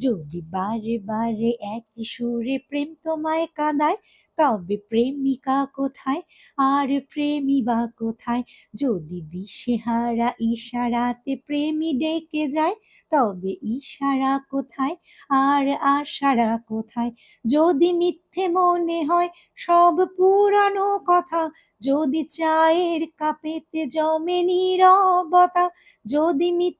যদি বারে বারে একই সুরে প্রেম তোমায় কাঁদায়, তবে প্রেমিকা কোথায়? আর প্রেমী বা কোথায়? যদি দিশেহারা ইশারাতে প্রেমী ডেকে যায়, তবে ইশারা কোথায়? আর আশারা কোথায়? যদি মিথ্যে মনে হয় সব পুরানো কথা, যদি চায়ের কাপেতে জমে নীরবতা, যদি মিথ্যে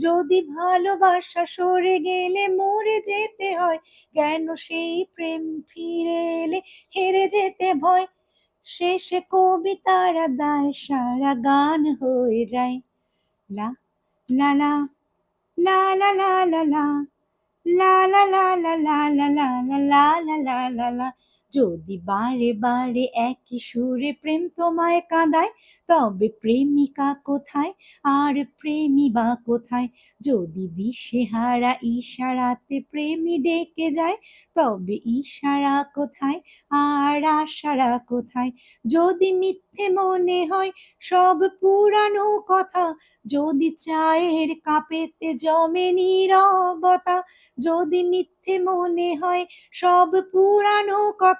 যদি ভালোবাসা সরে গেলে মরে যেতে হয় কেন সেই প্রেম ফিরে এলে হেরে যেতে ভয় শেষে কবিতারা দায় সারা গান হয়ে যায় লা লা লা লা লা লা লা লা লা লা লা লা লা লা যদি বারে বারে একই সুরে প্রেম তোমায় কাঁদায়, তবে প্রেমিকা কোথায়? আর প্রেমী বা কোথায়? যদি দিশেহারা ইশারাতে প্রেমী ডেকে যায়, তবে ইশারা কোথায়? আর আশারা কোথায়? যদি মিথ্যে মনে হয় সব পুরানো কথা, যদি চায়ের কাপেতে জমে নীরবতা, যদি মিথ্যে মনে হয় সব পুরানো কথা